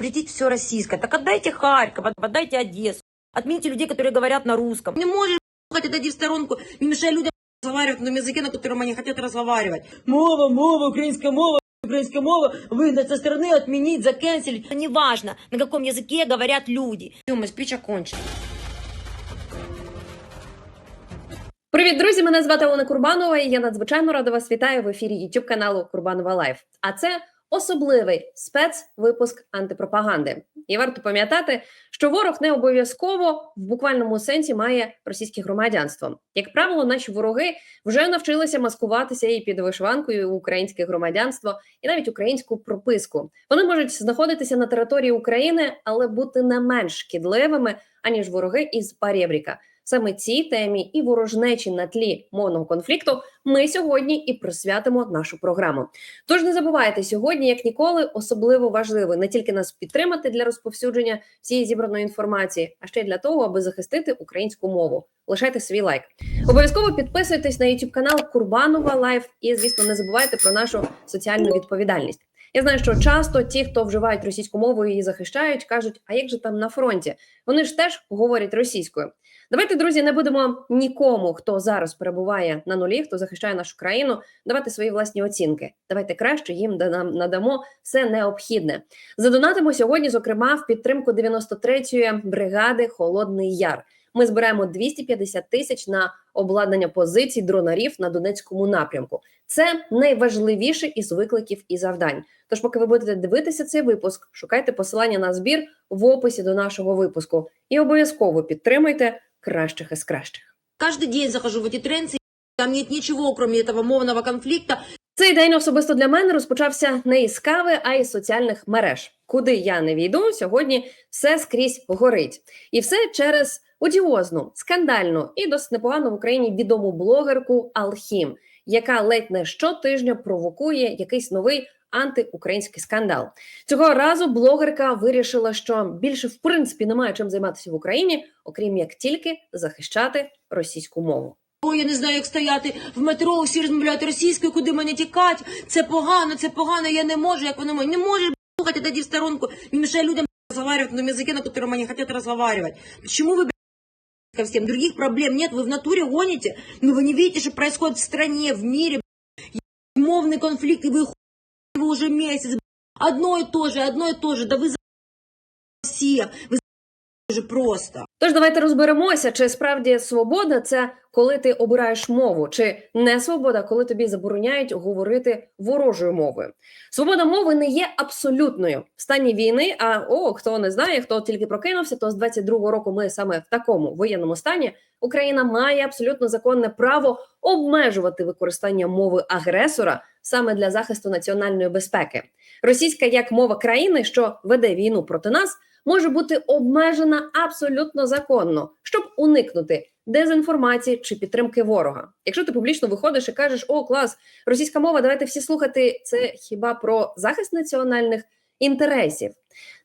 запретить все российское. Так отдайте Харьков, отдайте Одессу. Отмените людей, которые говорят на русском. Не можешь хоть отойди в сторонку, не мешай людям разговаривать на том языке, на котором они хотят разговаривать. Мова, мова, украинская мова, украинская мова, выгнать со стороны, отменить, заканчивать. Это не важно, на каком языке говорят люди. Все, спич окончена. Привіт, друзі! Мене звати Олена Курбанова. і Я надзвичайно рада вас вітаю в ефірі youtube каналу Курбанова Лайф. А це особливий спецвипуск антипропаганди. І варто пам'ятати, що ворог не обов'язково в буквальному сенсі має російське громадянство. Як правило, наші вороги вже навчилися маскуватися і під вишиванкою українське громадянство, і навіть українську прописку. Вони можуть знаходитися на території України, але бути не менш шкідливими аніж вороги із Парєбріка. Саме цій темі і ворожнечі на тлі мовного конфлікту ми сьогодні і присвятимо нашу програму. Тож не забувайте сьогодні, як ніколи, особливо важливо не тільки нас підтримати для розповсюдження всієї зібраної інформації, а ще й для того, аби захистити українську мову. Лишайте свій лайк. Обов'язково підписуйтесь на YouTube канал Курбанова Лайф і, звісно, не забувайте про нашу соціальну відповідальність. Я знаю, що часто ті, хто вживають російську мову і захищають, кажуть: а як же там на фронті? Вони ж теж говорять російською. Давайте, друзі, не будемо нікому, хто зараз перебуває на нулі, хто захищає нашу країну, давати свої власні оцінки. Давайте краще їм нам надамо все необхідне. Задонатимо сьогодні, зокрема, в підтримку 93-ї бригади Холодний Яр. Ми збираємо 250 тисяч на обладнання позицій дронарів на Донецькому напрямку. Це найважливіше із викликів і завдань. Тож, поки ви будете дивитися цей випуск, шукайте посилання на збір в описі до нашого випуску і обов'язково підтримуйте кращих із кращих. Каждый день захожу в эти тренды, там нет ничего, кроме этого мовного конфликта. Цей день особисто для мене розпочався не із кави, а із соціальних мереж. Куди я не війду, сьогодні все скрізь горить. І все через одіозну, скандальну і досить непогано в Україні відому блогерку Алхім, яка ледь не щотижня провокує якийсь новий антиукраїнський скандал. Цього разу блогерка вирішила, що більше в принципі немає чим займатися в Україні, окрім як тільки захищати російську мову. Ой, я не знаю, як стояти в метро, всі розмовляють російською, куди мені тікати. Це погано, це погано, я не можу, як воно. Не можеш слухати, тоді в сторонку, не мешай людям разговаривать на том языке, на котором они хотят разговаривать. Почему вы ко всем? Других проблем нет, вы в натуре гоните, но вы не видите, что происходит в стране, в мире. Мовный конфликт, и вы уже месяц. Одно и то же, одно и то же. Да вы за всех. Вы за просто. Тож давайте розберемося, чи справді свобода це коли ти обираєш мову, чи не свобода, коли тобі забороняють говорити ворожою мовою. Свобода мови не є абсолютною в стані війни. А о, хто не знає, хто тільки прокинувся, то з 22-го року ми саме в такому воєнному стані Україна має абсолютно законне право обмежувати використання мови агресора саме для захисту національної безпеки. Російська як мова країни, що веде війну проти нас може бути обмежена абсолютно законно, щоб уникнути дезінформації чи підтримки ворога. Якщо ти публічно виходиш і кажеш, о, клас, російська мова, давайте всі слухати. Це хіба про захист національних інтересів?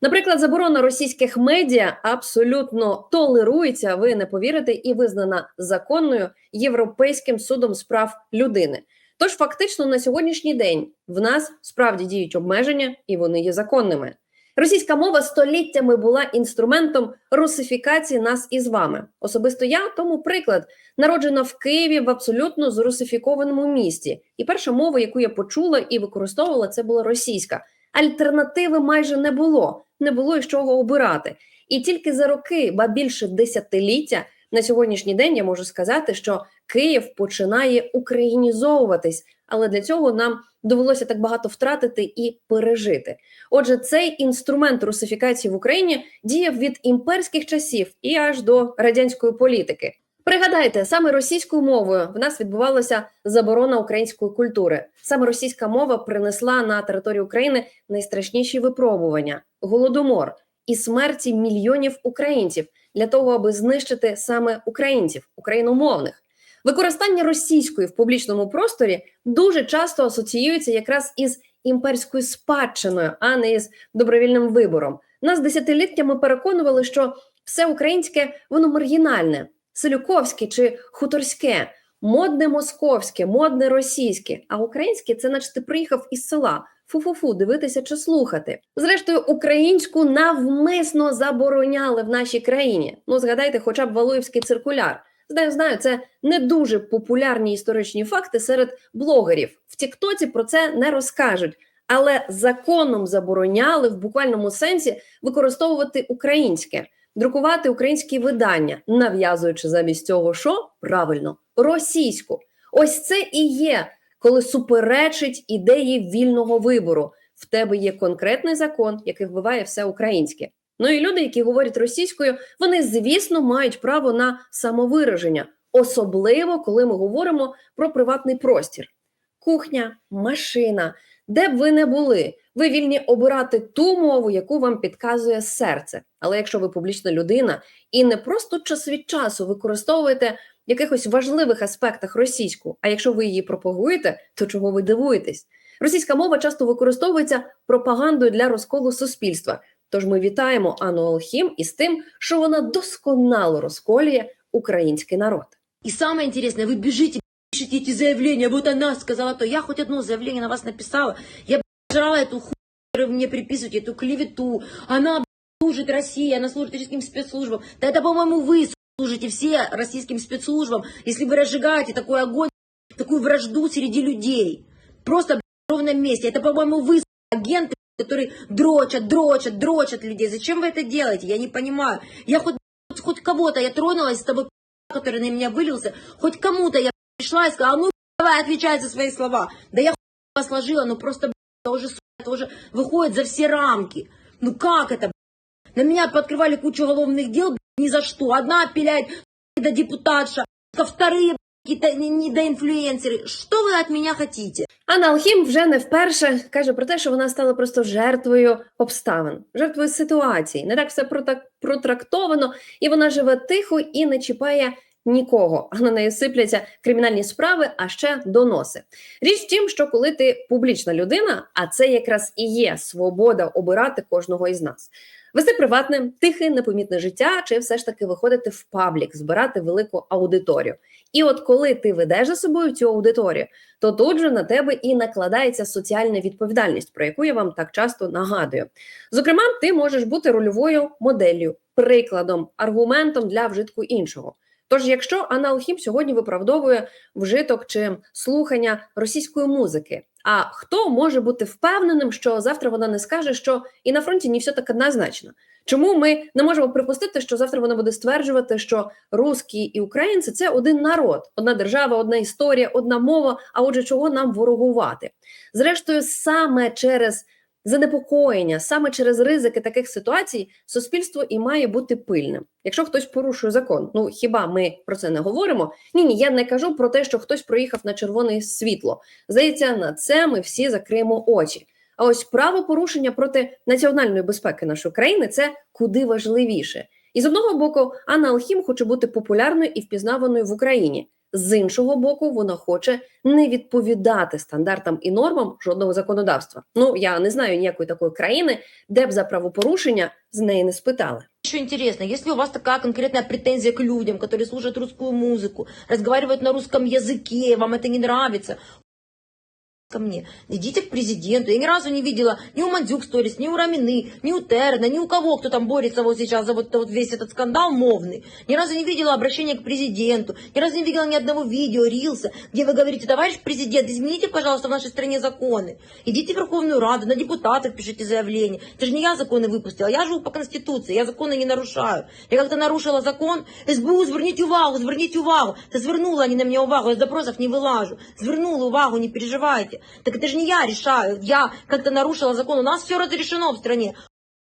Наприклад, заборона російських медіа абсолютно толерується, ви не повірите, і визнана законною Європейським судом з прав людини. Тож, фактично, на сьогоднішній день в нас справді діють обмеження, і вони є законними. Російська мова століттями була інструментом русифікації нас із вами. Особисто я тому приклад народжена в Києві в абсолютно зрусифікованому місті. І перша мова, яку я почула і використовувала, це була російська. Альтернативи майже не було, не було із чого обирати. І тільки за роки, ба більше десятиліття, на сьогоднішній день я можу сказати, що Київ починає українізовуватись, але для цього нам довелося так багато втратити і пережити. Отже, цей інструмент русифікації в Україні діяв від імперських часів і аж до радянської політики. Пригадайте, саме російською мовою в нас відбувалася заборона української культури. Саме російська мова принесла на територію України найстрашніші випробування голодомор і смерті мільйонів українців для того, аби знищити саме українців, україномовних. Використання російської в публічному просторі дуже часто асоціюється якраз із імперською спадщиною, а не із добровільним вибором. Нас десятиліттями переконували, що все українське воно маргінальне, селюковське чи хуторське, модне московське, модне російське. А українське це, наче ти приїхав із села фу-фу-фу, дивитися чи слухати. Зрештою, українську навмисно забороняли в нашій країні. Ну, згадайте, хоча б Валуївський циркуляр. Знаю, знаю, це не дуже популярні історичні факти серед блогерів. В Тіктоці про це не розкажуть, але законом забороняли в буквальному сенсі використовувати українське, друкувати українські видання, нав'язуючи замість цього, що правильно російську. Ось це і є, коли суперечить ідеї вільного вибору. В тебе є конкретний закон, який вбиває все українське. Ну і люди, які говорять російською, вони, звісно, мають право на самовираження, особливо коли ми говоримо про приватний простір. Кухня, машина, де б ви не були, ви вільні обирати ту мову, яку вам підказує серце. Але якщо ви публічна людина і не просто час від часу використовуєте якихось важливих аспектах російську, а якщо ви її пропагуєте, то чого ви дивуєтесь? Російська мова часто використовується пропагандою для розколу суспільства. Тож ми вітаємо Анну Алхім із тим, що вона досконало розколює український народ. И самое интересное, вы бежите, пишите эти заявления, вот она сказала то. Я хоть одно заявление на вас написала, я б, жрала эту хуйню, которую вы мне приписываете, эту клевету. Она б, служит России, она служит российским спецслужбам. Да это, по-моему, вы служите все российским спецслужбам, если вы разжигаете такой огонь, такую вражду среди людей. Просто в ровном месте. Это, по-моему, вы агенты, которые дрочат, дрочат, дрочат людей. Зачем вы это делаете? Я не понимаю. Я хоть, хоть кого-то, я тронулась с тобой, который на меня вылился, хоть кому-то я пришла и сказала, ну, давай, отвечай за свои слова. Да я хуй сложила, ну просто, это уже, это уже выходит за все рамки. Ну как это, На меня подкрывали кучу уголовных дел, ни за что. Одна опеляет до депутатша, а вторые какие-то недоинфлюенсеры. Что вы от меня хотите? Анна Алхім вже не вперше каже про те, що вона стала просто жертвою обставин, жертвою ситуації. Не так все прота- протрактовано, і вона живе тихо і не чіпає нікого. А на неї сипляться кримінальні справи, а ще доноси. Річ в тім, що коли ти публічна людина, а це якраз і є свобода обирати кожного із нас. Вести приватне, тихе, непомітне життя, чи все ж таки виходити в паблік, збирати велику аудиторію. І от коли ти ведеш за собою цю аудиторію, то тут же на тебе і накладається соціальна відповідальність, про яку я вам так часто нагадую. Зокрема, ти можеш бути рольовою моделлю, прикладом, аргументом для вжитку іншого. Тож, якщо Анна Алхім сьогодні виправдовує вжиток чи слухання російської музики, а хто може бути впевненим, що завтра вона не скаже, що і на фронті не все так однозначно? Чому ми не можемо припустити, що завтра вона буде стверджувати, що русські і українці це один народ, одна держава, одна історія, одна мова. А отже, чого нам ворогувати? Зрештою, саме через занепокоєння, саме через ризики таких ситуацій, суспільство і має бути пильним. Якщо хтось порушує закон, ну хіба ми про це не говоримо? Ні, ні, я не кажу про те, що хтось проїхав на червоне світло. Здається, на це ми всі закриємо очі. А ось правопорушення проти національної безпеки нашої країни це куди важливіше. І з одного боку, Анна Алхім хоче бути популярною і впізнаваною в Україні. З іншого боку, вона хоче не відповідати стандартам і нормам жодного законодавства. Ну я не знаю ніякої такої країни, де б за правопорушення з неї не спитали. Еще интересно, если у вас такая конкретная претензия к людям, которые слушают русскую музыку, разговаривают на русском языке, вам это не нравится, Ко мне, идите к президенту. Я ни разу не видела ни у Мандюк сторис, ни у Рамины, ни у Терна, ни у кого, кто там борется вот сейчас за вот, вот весь этот скандал мовный. Ни разу не видела обращения к президенту, ни разу не видела ни одного видео, рилса, где вы говорите, товарищ президент, измените, пожалуйста, в нашей стране законы. Идите в Верховную Раду, на депутатов пишите заявление. Это же не я законы выпустила, я живу по Конституции, я законы не нарушаю. Я как-то нарушила закон, СБУ, зверніть увагу, зверніть увагу. Та звернула они на меня увагу, я с запросов не вылажу. Звернула увагу, не переживайте. Так это же не я решаю, я как-то нарушила закон, у нас все разрешено в стране.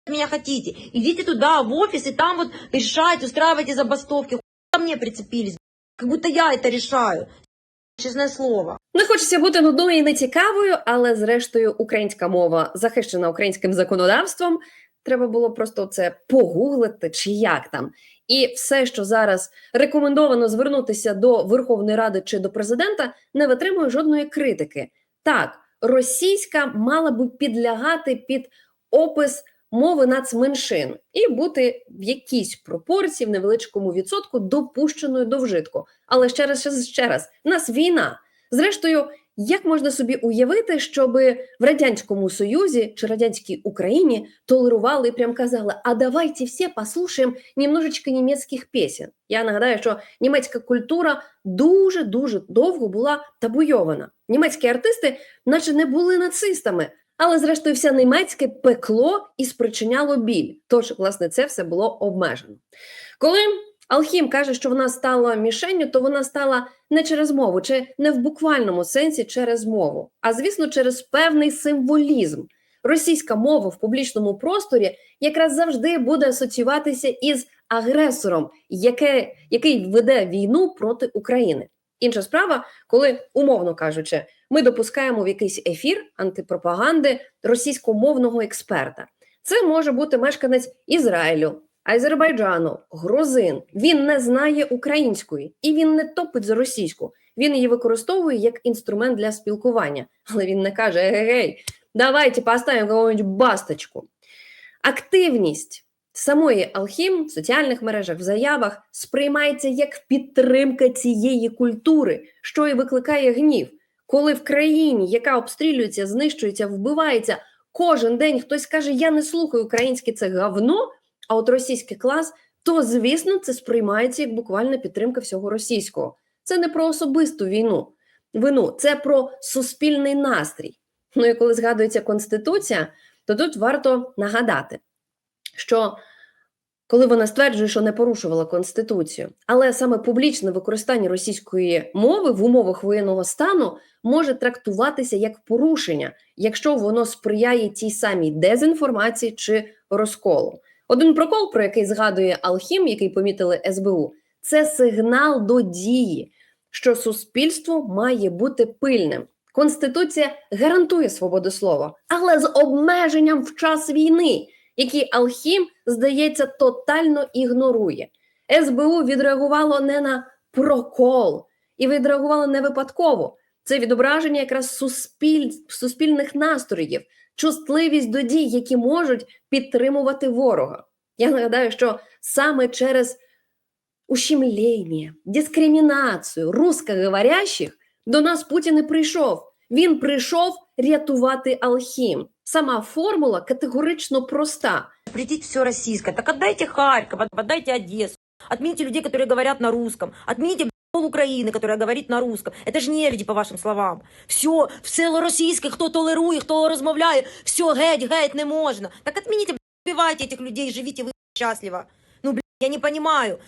Меня хотите? Идите туда, в офис, и там вот решайте, устраивайте забастовки. Ко мне прицепились, как будто я это решаю. Честное слово. Не хочеться бути нудною і нецікавою, але зрештою українська мова захищена українським законодавством. Треба було просто це погуглити чи як там. І все, що зараз рекомендовано звернутися до Верховної Ради чи до президента, не витримує жодної критики. Так, російська мала би підлягати під опис мови нацменшин і бути в якійсь пропорції, в невеличкому відсотку допущеною до вжитку. Але ще раз, ще, ще раз, нас війна. Зрештою, Як можна собі уявити, щоб в радянському союзі чи радянській Україні толерували і прям казали: а давайте всі послухаємо немножечко німецьких пісень. Я нагадаю, що німецька культура дуже дуже довго була табуйована. Німецькі артисти, наче не були нацистами, але зрештою все німецьке пекло і спричиняло біль. Тож, власне, це все було обмежено. Коли Алхім каже, що вона стала мішенню, то вона стала не через мову, чи не в буквальному сенсі через мову, а звісно, через певний символізм. Російська мова в публічному просторі якраз завжди буде асоціюватися із агресором, яке, який веде війну проти України. Інша справа, коли, умовно кажучи, ми допускаємо в якийсь ефір антипропаганди російськомовного експерта. Це може бути мешканець Ізраїлю, Азербайджану, грузин. Він не знає української і він не топить за російську. Він її використовує як інструмент для спілкування, але він не каже: гей, давайте поставимо кого-нибудь басточку. Активність самої Алхім в соціальних мережах, в заявах сприймається як підтримка цієї культури, що і викликає гнів. Коли в країні, яка обстрілюється, знищується, вбивається, кожен день хтось каже: Я не слухаю українське це говно, а от російський клас, то звісно це сприймається як буквальна підтримка всього російського. Це не про особисту війну, вину, це про суспільний настрій. Ну і коли згадується конституція, то тут варто нагадати, що коли вона стверджує, що не порушувала конституцію, але саме публічне використання російської мови в умовах воєнного стану може трактуватися як порушення, якщо воно сприяє тій самій дезінформації чи розколу. Один прокол, про який згадує Алхім, який помітили СБУ, це сигнал до дії, що суспільство має бути пильним. Конституція гарантує свободу слова, але з обмеженням в час війни, які Алхім, здається, тотально ігнорує. СБУ відреагувало не на прокол і відреагувало не випадково. Це відображення якраз суспіль... суспільних настроїв, чутливість до дій, які можуть підтримувати ворога. Я нагадаю, що саме через ущемлення, дискримінацію русскоговорящих до нас Путін і прийшов. Він прийшов рятувати Алхім. Сама формула категорично проста. Запретить все российское. Так отдайте Харьков, отдайте Одессу. Отмените людей, которые говорят на русском. Отмените б***ь, пол Украины, которая говорит на русском. Это же нелюди, по вашим словам. Все, все російське, хто толерує, хто розмовляє, все, геть, геть, не можна. Так отмените, б***ь, убивайте этих людей, живите вы счастливо. Ну, блядь, я не понимаю,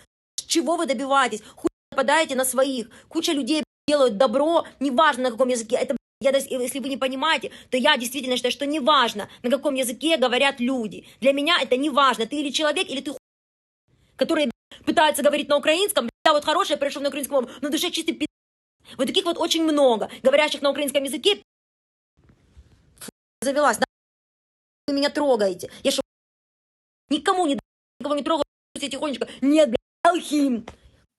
чего вы добиваетесь? Хуй нападаете на своих. Куча людей б***ь, делают добро, неважно на каком языке. Это, б***ь, я, дос- если вы не понимаете, то я действительно считаю, что неважно, на каком языке говорят люди. Для меня это не важно, ты или человек, или ты хуй, который б***ь, пытается говорить на украинском. б***ь, Я вот хороший, я перешел на украинском, мову, но душе чистый пи***. Вот таких вот очень много, говорящих на украинском языке. Фу, завелась, да? Вы меня трогаете. Я что, никому не никого не трогаю, все тихонечко. Нет, блядь, алхим.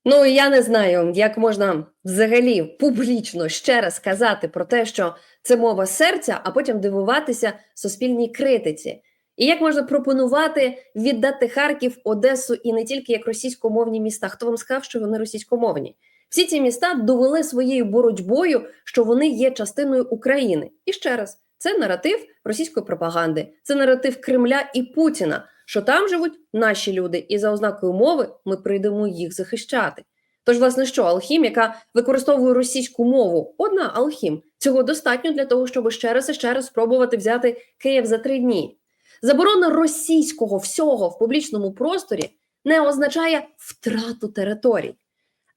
Ну і я не знаю, як можна взагалі публічно ще раз сказати про те, що це мова серця, а потім дивуватися суспільній критиці. І як можна пропонувати віддати Харків, Одесу і не тільки як російськомовні міста? Хто вам сказав, що вони російськомовні? Всі ці міста довели своєю боротьбою, що вони є частиною України. І ще раз, це наратив російської пропаганди, це наратив Кремля і Путіна, що там живуть наші люди, і за ознакою мови ми прийдемо їх захищати. Тож, власне, що Алхім, яка використовує російську мову, одна Алхім, цього достатньо для того, щоб ще раз і ще раз спробувати взяти Київ за три дні. Заборона російського всього в публічному просторі не означає втрату територій,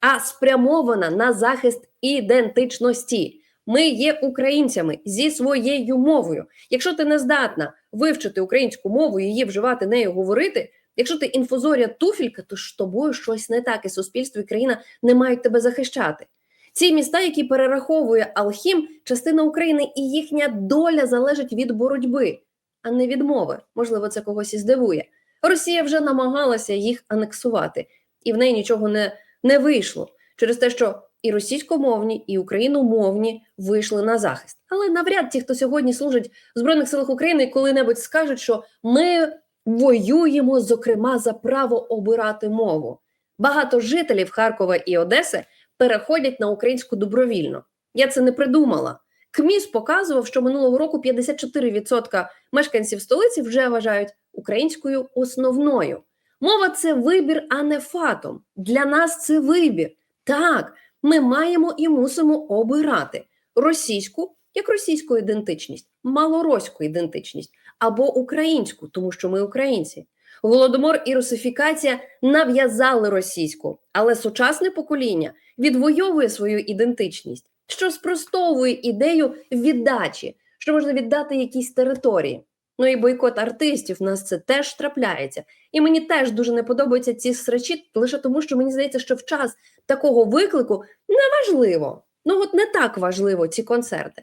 а спрямована на захист ідентичності. Ми є українцями зі своєю мовою. Якщо ти не здатна вивчити українську мову, її вживати нею говорити. Якщо ти інфузорія туфілька, то з тобою щось не так, і суспільство і країна не мають тебе захищати. Ці міста, які перераховує Алхім, частина України, і їхня доля залежить від боротьби, а не від мови. Можливо, це когось і здивує. Росія вже намагалася їх анексувати, і в неї нічого не, не вийшло через те, що і російськомовні, і україномовні вийшли на захист. Але навряд ті, хто сьогодні служить в Збройних силах України, коли-небудь скажуть, що ми воюємо, зокрема, за право обирати мову. Багато жителів Харкова і Одеси переходять на українську добровільно. Я це не придумала. КМІС показував, що минулого року 54% мешканців столиці вже вважають українською основною. Мова це вибір, а не фатом. Для нас це вибір. Так, ми маємо і мусимо обирати російську як російську ідентичність, малороську ідентичність або українську, тому що ми українці. Голодомор і русифікація нав'язали російську, але сучасне покоління відвоює свою ідентичність, що спростовує ідею віддачі, що можна віддати якісь території. Ну і бойкот артистів в нас це теж трапляється. І мені теж дуже не подобаються ці срачі, лише тому, що мені здається, що в час такого виклику неважливо. Ну от не так важливо ці концерти.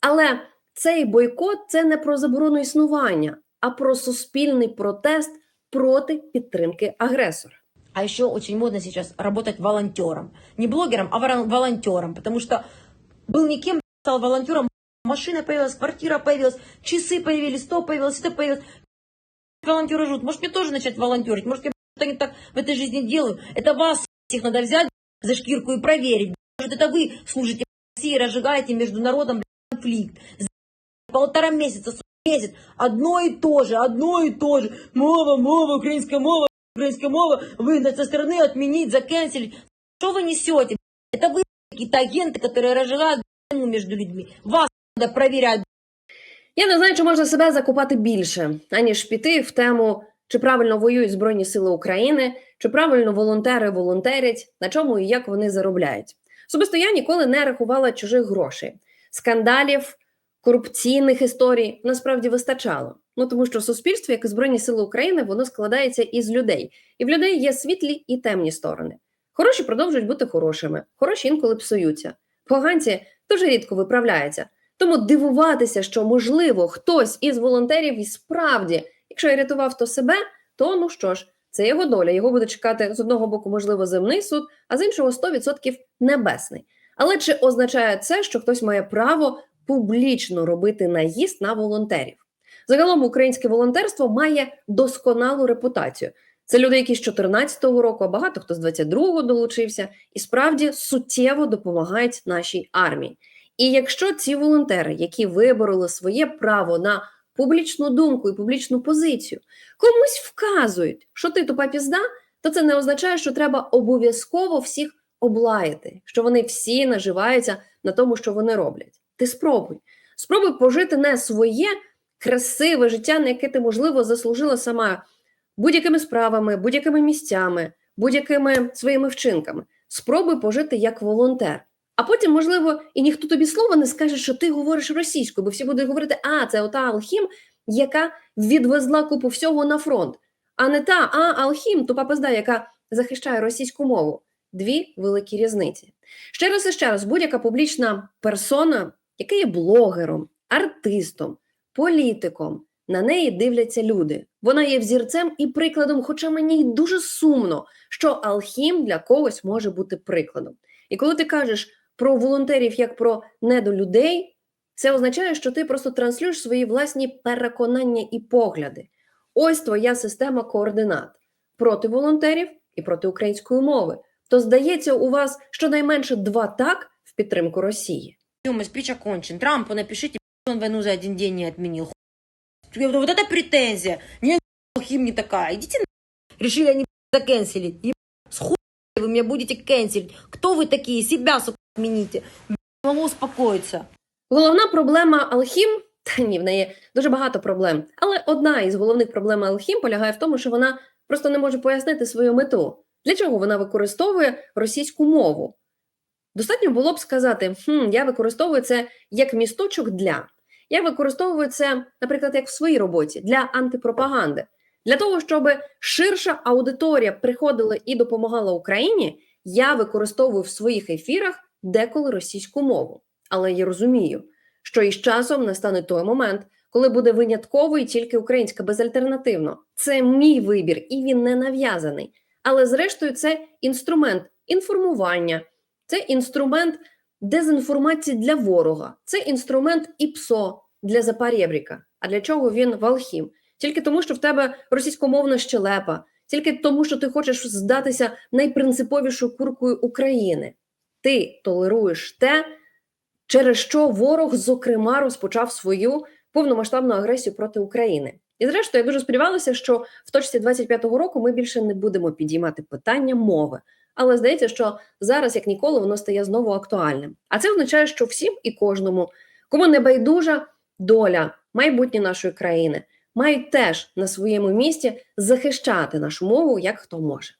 Але цей бойкот це не про заборону існування, а про суспільний протест проти підтримки агресора. А еще очень модно сейчас работать волонтером. Не блогером, а волонтером. Потому что был никем, стал волонтером. Машина появилась, квартира появилась, часы появились, то появилось, это появилось. Волонтеры живут. Может, мне тоже начать волонтерить? Может, я не так в этой жизни делаю? Это вас всех надо взять за шкирку и проверить. Может, это вы служите России, разжигаете между народом конфликт. Полтора месяца, месяц. Одно и то же, одно и то же. Мова, мова, украинская мова, украинская мова. Выгнать со стороны, отменить, заканчивать. Что вы несете? Это вы какие-то агенты, которые разжигают войну между людьми. Вас надо проверять. Я не знаю, чи можна себе закопати більше, аніж піти в тему, чи правильно воюють Збройні Сили України, чи правильно волонтери волонтерять, на чому і як вони заробляють. Особисто я ніколи не рахувала чужих грошей, скандалів, корупційних історій насправді вистачало. Ну тому що суспільство, як і Збройні Сили України, воно складається із людей, і в людей є світлі і темні сторони. Хороші продовжують бути хорошими, хороші інколи псуються. Поганці дуже рідко виправляються. Тому дивуватися, що можливо хтось із волонтерів і справді, якщо і рятував то себе, то ну що ж, це його доля. Його буде чекати з одного боку, можливо, земний суд, а з іншого 100% небесний. Але чи означає це, що хтось має право публічно робити наїзд на волонтерів? Загалом українське волонтерство має досконалу репутацію. Це люди, які з 14-го року, а багато хто з 22-го долучився, і справді суттєво допомагають нашій армії. І якщо ці волонтери, які вибороли своє право на публічну думку і публічну позицію, комусь вказують, що ти тупа пізда, то це не означає, що треба обов'язково всіх облаяти, що вони всі наживаються на тому, що вони роблять. Ти спробуй. Спробуй пожити не своє красиве життя, на яке ти, можливо, заслужила сама будь-якими справами, будь-якими місцями, будь-якими своїми вчинками. Спробуй пожити як волонтер. А потім, можливо, і ніхто тобі слова не скаже, що ти говориш російською, бо всі будуть говорити: а, це ота Алхім, яка відвезла купу всього на фронт, а не та а Алхім, тупа пизда, яка захищає російську мову. Дві великі різниці. Ще раз і ще раз, будь-яка публічна персона, яка є блогером, артистом, політиком, на неї дивляться люди. Вона є взірцем і прикладом, хоча мені й дуже сумно, що Алхім для когось може бути прикладом. І коли ти кажеш про волонтерів як про недолюдей, це означає, що ти просто транслюєш свої власні переконання і погляди. Ось твоя система координат проти волонтерів і проти української мови. То здається, у вас щонайменше два так в підтримку Росії. Тёма, спич окончен. Трампу напишите, он войну за один день не отменил. Хуй. Вот это претензия. Не Хим не такая. Идите на Решили они заканцелить. Еб- С хуй вы меня будете канцелить. Кто вы такие? Себя, сука, отмените. Б***ь, Могу успокоиться. Головна проблема Алхім, та ні, в неї дуже багато проблем. Але одна із головних проблем Алхім полягає в тому, що вона просто не може пояснити свою мету. Для чого вона використовує російську мову? Достатньо було б сказати: хм, я використовую це як місточок для. Я використовую це, наприклад, як в своїй роботі для антипропаганди. Для того, щоб ширша аудиторія приходила і допомагала Україні, я використовую в своїх ефірах деколи російську мову. Але я розумію, що із часом настане той момент, коли буде винятково і тільки українська безальтернативно. Це мій вибір, і він не нав'язаний. Але зрештою, це інструмент інформування, це інструмент дезінформації для ворога, це інструмент ІПСО для Запорєбріка. А для чого він Валхім? Тільки тому, що в тебе російськомовна щелепа, тільки тому, що ти хочеш здатися найпринциповішою куркою України. Ти толеруєш те, через що ворог, зокрема, розпочав свою повномасштабну агресію проти України. І зрештою, я дуже сподівалася, що в точці 25-го року ми більше не будемо підіймати питання мови. Але здається, що зараз, як ніколи, воно стає знову актуальним. А це означає, що всім і кожному, кому не байдужа доля майбутнє нашої країни, мають теж на своєму місці захищати нашу мову як хто може.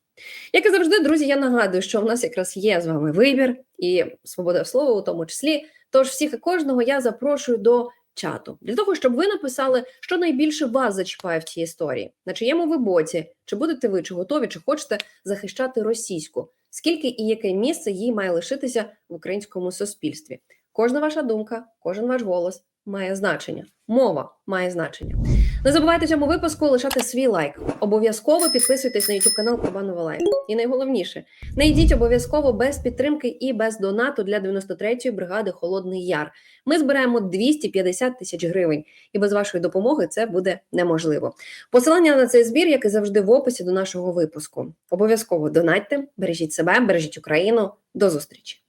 Як і завжди, друзі, я нагадую, що в нас якраз є з вами вибір і свобода слова у тому числі. Тож всіх і кожного я запрошую до чату для того, щоб ви написали, що найбільше вас зачіпає в цій історії, на чиєму ви боці, чи будете ви, чи готові, чи хочете захищати російську, скільки і яке місце їй має лишитися в українському суспільстві. Кожна ваша думка, кожен ваш голос має значення. Мова має значення. Не забувайте цьому випуску лишати свій лайк. Обов'язково підписуйтесь на YouTube канал Кабанова Лайф. І найголовніше, не йдіть обов'язково без підтримки і без донату для 93-ї бригади Холодний Яр. Ми збираємо 250 тисяч гривень, і без вашої допомоги це буде неможливо. Посилання на цей збір, як і завжди, в описі до нашого випуску. Обов'язково донатьте, бережіть себе, бережіть Україну. До зустрічі!